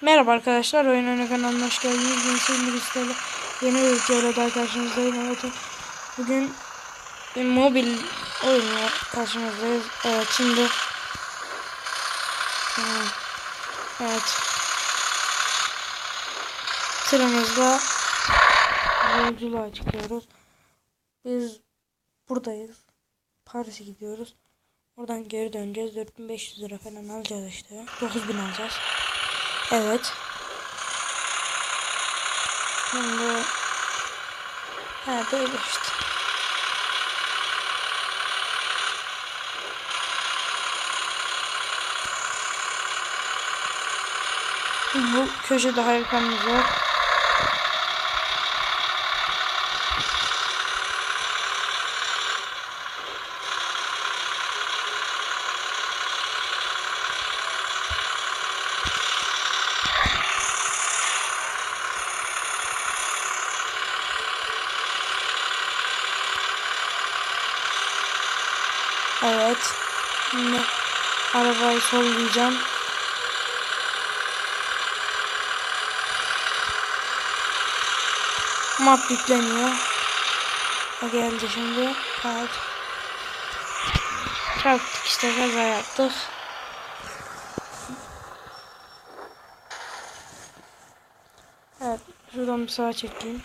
Merhaba arkadaşlar, Oyun Oyunu kanalına hoş geldiniz. Selim Birisi'yle yeni bir videoyla daha karşınızdayım. Evet, bugün bir mobil oyunla karşınızdayız. Evet, şimdi Evet Tırımızla yolculuğa çıkıyoruz. Biz buradayız. Paris'e gidiyoruz. Oradan geri döneceğiz. 4500 lira falan alacağız işte. 9000 alacağız. Evet. Şimdi ha böyle işte. Bu köşede haritamız var. Evet. Şimdi arabayı sollayacağım. Map yükleniyor. O geldi şimdi. Evet. Çarptık işte kaza yaptık. Evet. Şuradan bir sağa çekeyim.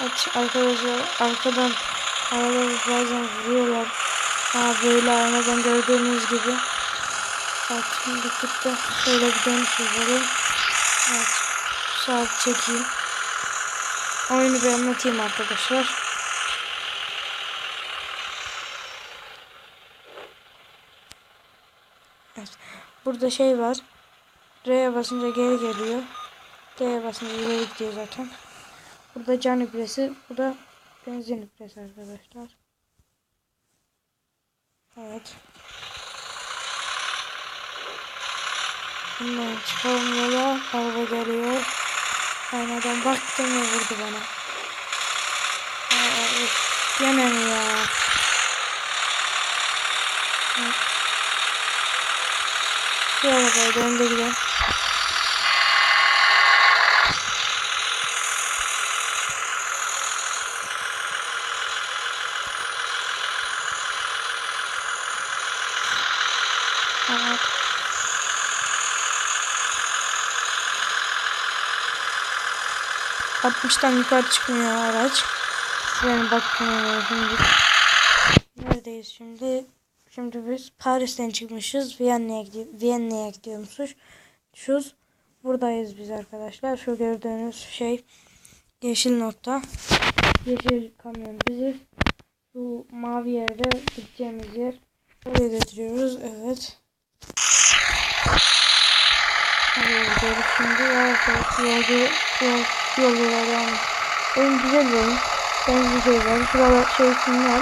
Evet arkadaşlar arkadan araları bazen vuruyorlar. Ha böyle aynadan gördüğünüz gibi. Evet şimdi gitti. Şöyle bir dönüş yapalım. Evet. Saat çekeyim. Oyunu bir anlatayım arkadaşlar. Evet. Burada şey var. R'ye basınca geri geliyor. D'ye basınca ileri gidiyor zaten. Burada can ibresi. Bu da benzin ibresi arkadaşlar. Evet. Bundan çıkalım yola. Araba geliyor. Aynadan baktım ya vurdu bana. Aa, Gene mi ya? Şu arabayı da önde gidelim. 60'tan yukarı çıkmıyor araç. Yani bakmaya lazım. Neredeyiz şimdi? Şimdi biz Paris'ten çıkmışız. Viyana'ya gidiyor, Viyana'ya gidiyormuşuz. Şuz. Buradayız biz arkadaşlar. Şu gördüğünüz şey yeşil nokta. Yeşil kamyon bizi. Bu mavi yerde gideceğimiz yer. Oraya götürüyoruz. Evet. Oraya gidiyoruz şimdi. Yavaş yavaş yolcu, yol yolcular devam. Oyun güzel bir oyun. Benzi şeyler. Şurada şey sinyal.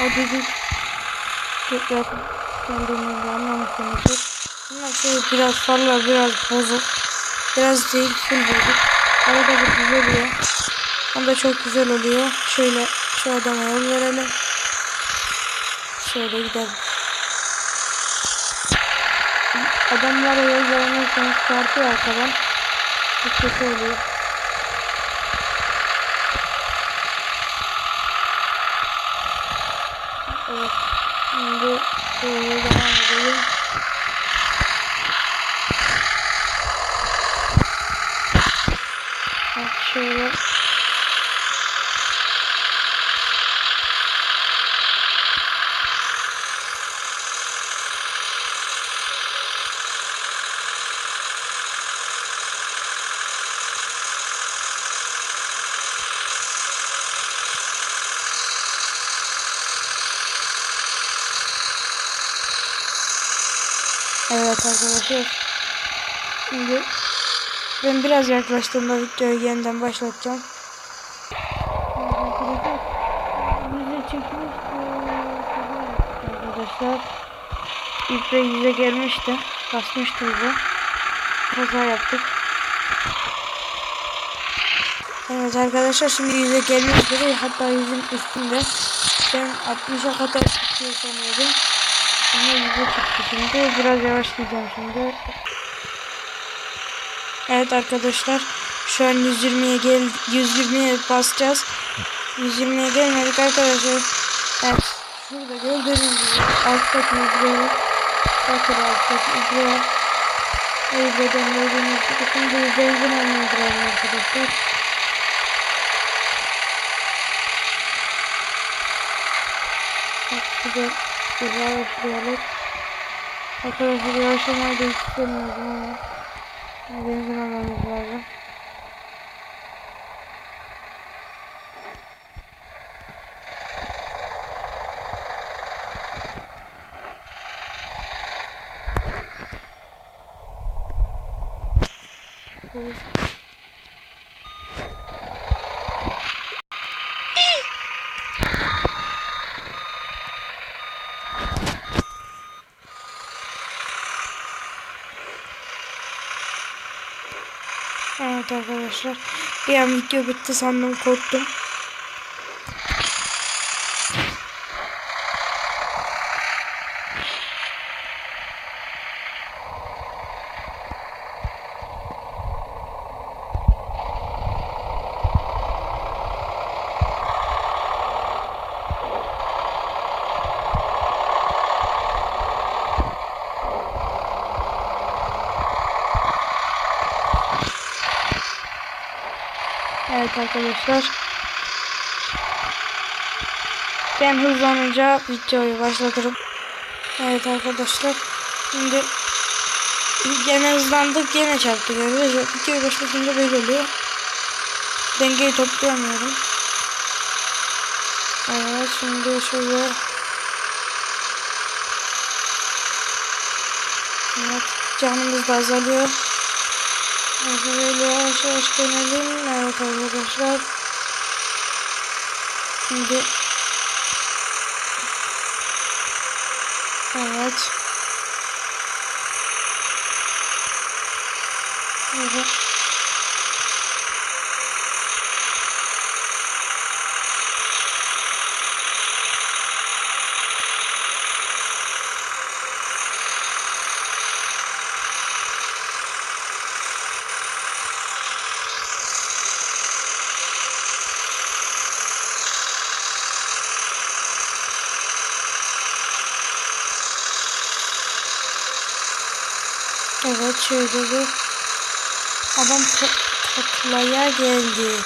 O dedik. Tekrar kendimizi anlamışsınızdır. Bunlar şey biraz farlar biraz bozuk. Biraz değil full bozuk. Arada bir düzeliyor. Onda çok güzel oluyor. Şöyle şu adama yol verelim. Şöyle gidelim. Adamlara yol veremezseniz çarpıyor arkadan. Çok kötü oluyor. Evet. Şimdi şöyle devam edelim. Evet şöyle. Evet arkadaşlar. Şimdi ben biraz yaklaştığımda videoyu yeniden başlatacağım. Çekmişti. Arkadaşlar. İbre yüze gelmişti. Basmıştı bize. Kaza yaptık. Evet arkadaşlar şimdi yüze gelmiştir. Hatta yüzün üstünde. Ben 60'a kadar çıkıyor sanıyordum. Ama yüze çıktı şimdi. Biraz yavaşlayacağım şimdi. Evet arkadaşlar. Şu an 120'ye gel 120'ye basacağız. 120'ye gelmedik arkadaşlar. Evet. Şurada gördüğünüz gibi alttaki yüzreyi bakın alttaki yüzreyi o yüzden gördüğünüz gibi şimdi almaya girelim arkadaşlar. Bak güzel güzel başlayalım. Arkadaşlar yavaşlamayı da istemiyorum ama benzin almamız lazım. Evet arkadaşlar. Bir an video bitti sandım korktum. Evet arkadaşlar. Ben hızlanınca videoyu başlatırım. Evet arkadaşlar. Şimdi gene hızlandık gene çarptık. Arkadaşlar videoyu başlatınca böyle oluyor. Dengeyi toplayamıyorum. Evet şimdi şöyle Evet canımız da azalıyor. Böyle yavaş yavaş dönelim. Evet arkadaşlar. Şimdi Evet. Evet. Bir adam taklaya geldi.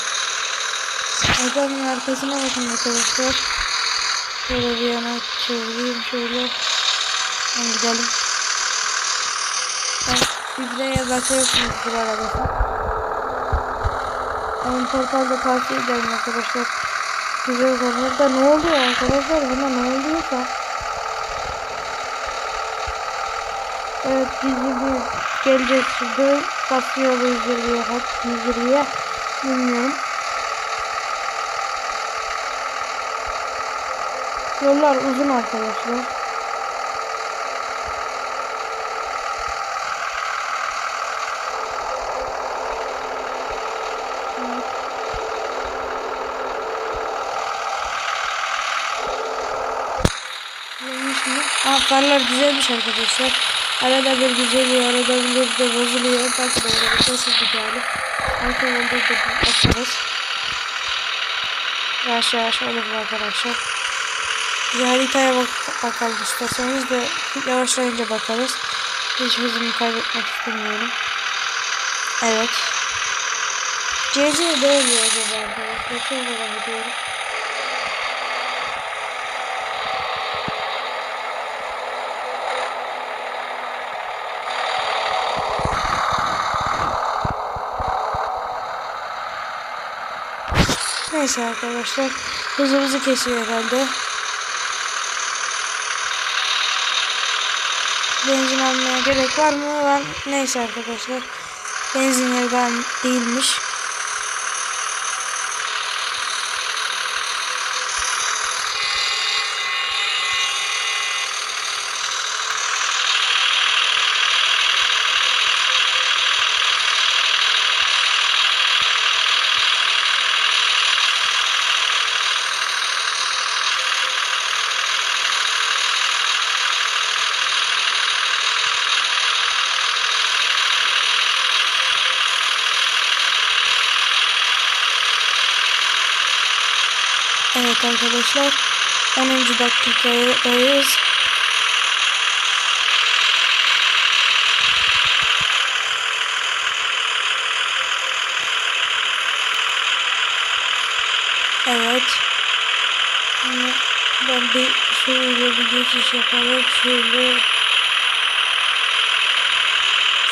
Adamın arkasına bakın arkadaşlar. Şöyle bir yana çevireyim şöyle. Ben gidelim. Ben Bibleye bakıyorsunuz bu arada. Ben portalda tavsiye ederim arkadaşlar. Güzel konularda ne oluyor arkadaşlar? Buna ne oluyorsa. Evet bizi bir geleceğiz şimdi. Basıyoruz yüzürüye kaç yüzürüye bilmiyorum. Yollar uzun arkadaşlar. Farlar güzelmiş arkadaşlar. Arada bir düzeliyor, arada bir de bozuluyor. Belki de orada nasıl gidelim. Arka yolda da bakarız. Yavaş yavaş olur arkadaşlar. Bir haritaya bak bakalım isterseniz de yavaşlayınca bakarız. Hiç hızımı kaybetmek istemiyorum. Evet. CC de oluyor acaba arkadaşlar. Çok merak ediyorum. Neyse arkadaşlar. Hızımızı kesiyor herhalde. Benzin almaya gerek var mı? Ben neyse arkadaşlar. Benzinleri ben değilmiş. Evet arkadaşlar 10. dakikadayız. Evet. Ben bir şöyle bir geçiş yapalım. Şöyle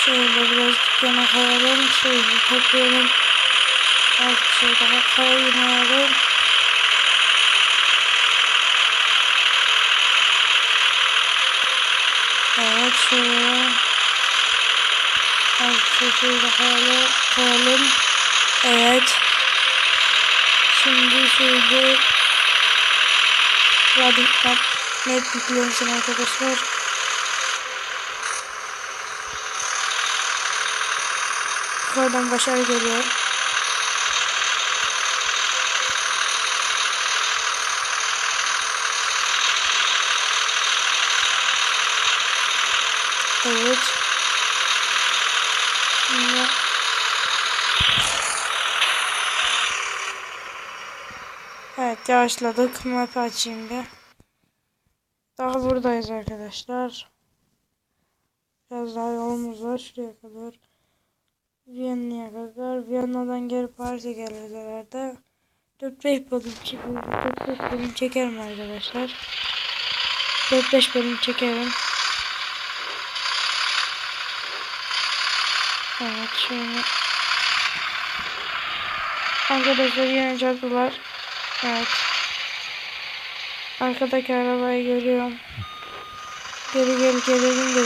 şöyle biraz dükkana koyalım. Şöyle toplayalım. Artık şey daha koymayalım. Evet şöyle. Artık şöyle koyalım. koyalım. Evet. Şimdi şöyle Radikal net yüklensin arkadaşlar. Yukarıdan başarı geliyor. Evet. Şimdi Evet yavaşladık. Map açayım bir. Daha buradayız arkadaşlar. Biraz daha yolumuz var. Şuraya kadar. Viyana'ya kadar. Viyana'dan geri Paris'e geliriz herhalde. 4-5 bölüm çekerim. 4-5 bölüm çekerim arkadaşlar. 4-5 bölüm çekerim. Evet. Arkadaşlar yine. Evet. Arkadaki arabayı görüyorum. Geri gel gelelim de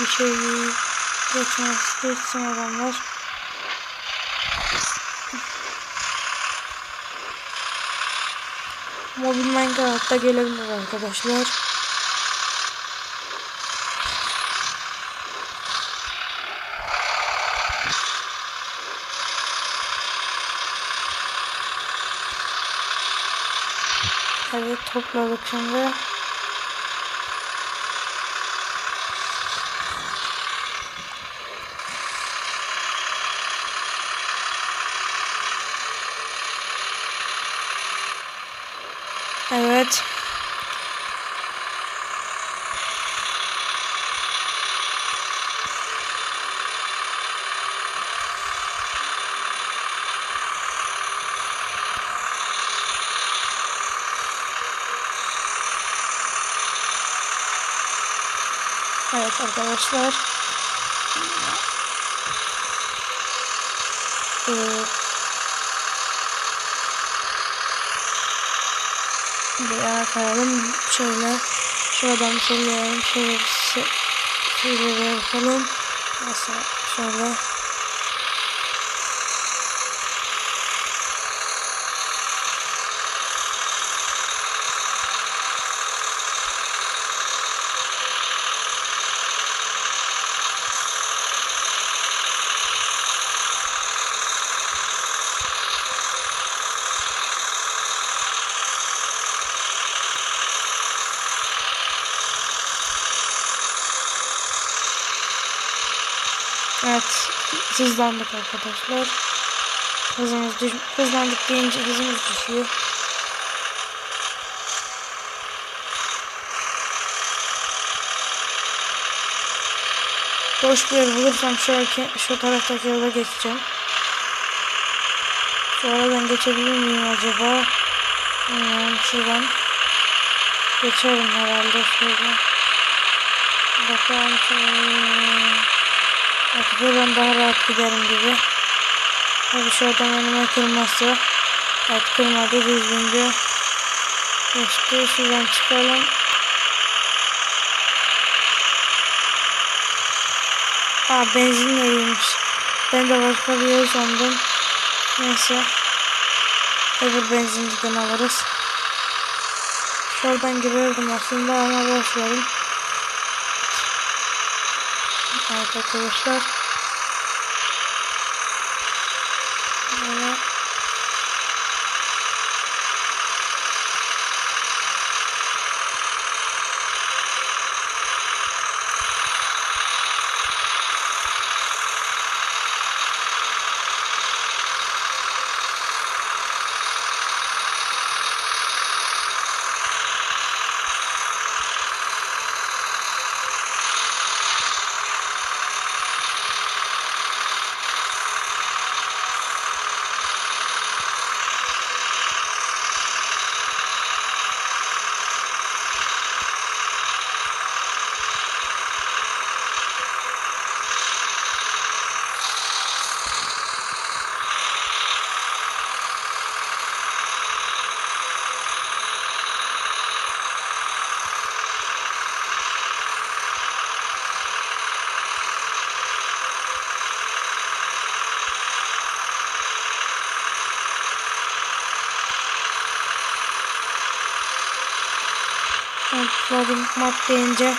bir şey geçmez. Geçsin adamlar. Mobil Minecraft'ta gelebilir arkadaşlar. Topladık şimdi. Evet. Arkadaşlar. Ee, bir yana koyalım. Şöyle şuradan söyleyelim. Şöyle şey, şöyle yapalım. Mesela şöyle. Evet. Hızlandık arkadaşlar. Hızımız düş hızlandık deyince hızımız düşüyor. Boş bir yer bulursam şu, arki, şu taraftaki yola geçeceğim. Şu aradan geçebilir miyim acaba? Bilmiyorum şuradan. Geçerim herhalde şuradan. Bakalım. Artık buradan daha rahat giderim gibi. Tabii şu adam önüme kırmazsa. Evet kırmadı düzgünce. İşte şuradan çıkalım. Aa benzin yeriymiş. Ben de başka bir yer sandım. Neyse. Öbür benzinciden alırız. Şuradan girerdim aslında ama boş. Evet arkadaşlar. Böyle. Loading map deyince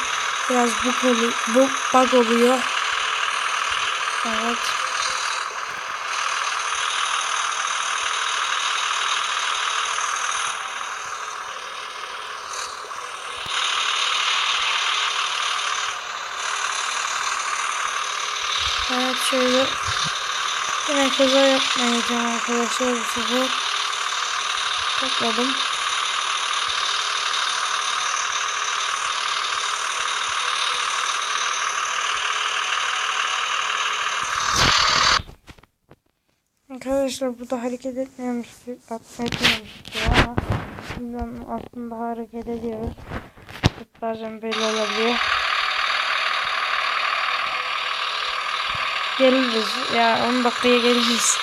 biraz bug, olu- bu bug oluyor. Evet. Evet şöyle yine kaza yapmayacağım arkadaşlar bu sefer. Topladım. Arkadaşlar bu da hareket etmiyormuş, etmiyormuş diyor ama bilmem aslında hareket ediyoruz. Bazen böyle olabiliyor. Geliriz ya 10 dakikaya geliriz.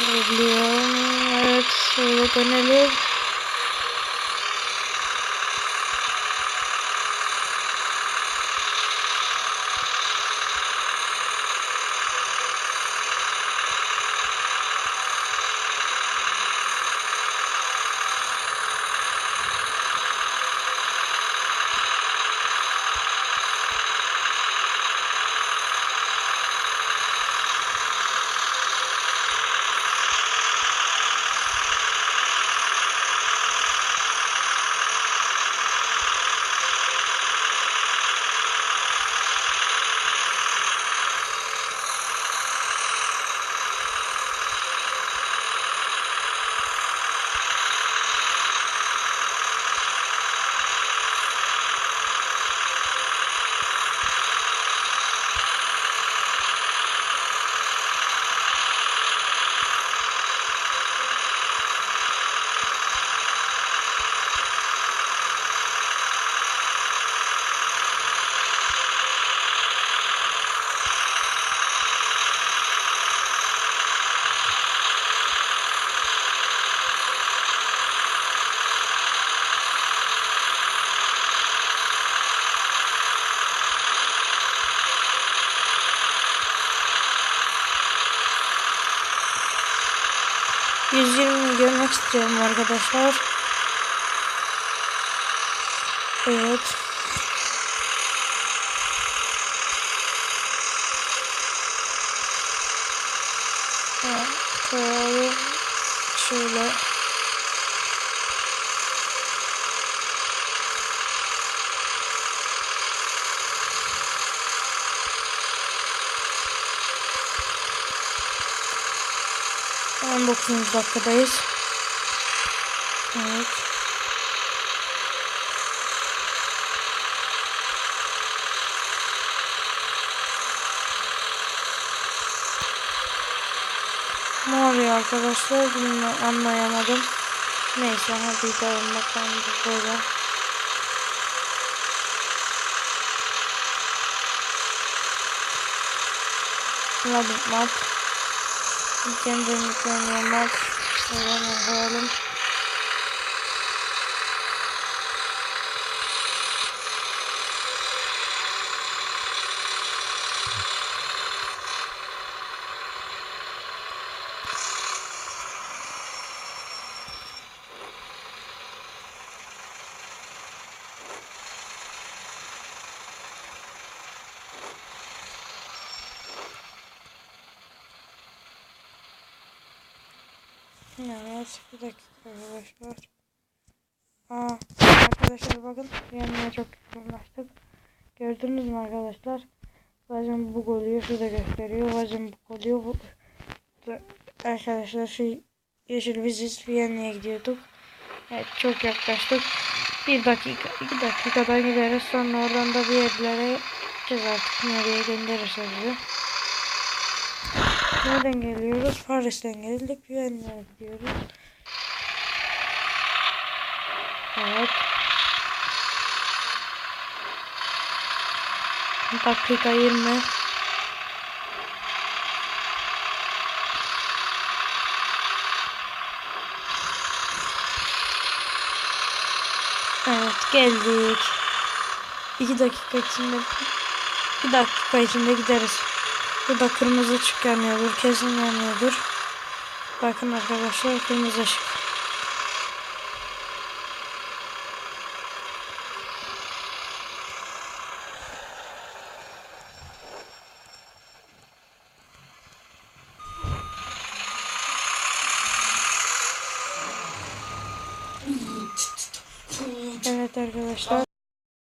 Biliyorum. Evet şöyle dönelim. %20 görmek istiyorum arkadaşlar. Evet. Evet, koyalım. Şöyle. On dokuzuncu dakikadayız. Evet. Ne oluyor arkadaşlar? Bilmiyorum, anlayamadım. Neyse hadi gidelim bakalım böyle. Loading map. Kendini yüklemek. Şöyle bakalım. Evet bir dakika arkadaşlar. Aa, arkadaşlar bakın yanına çok yakınlaştık. Gördünüz mü arkadaşlar? Bazen bug oluyor şurada gösteriyor. Bazen bug oluyor. Bu... da- Arkadaşlar şu yeşil biziz Viyana'ya gidiyorduk. Evet çok yaklaştık. Bir dakika, iki dakikadan gideriz. Sonra oradan da bir yerlere gideceğiz artık. Nereye gönderirse bizi. Nereden geliyoruz? Paris'ten geldik. Viyana'ya gidiyoruz. Evet. Dakika 20. Evet geldik. 2 dakika içinde bir dakika içinde gideriz. Burada kırmızı ışık yanıyordur. Kesin yanıyordur. Bakın arkadaşlar kırmızı ışık.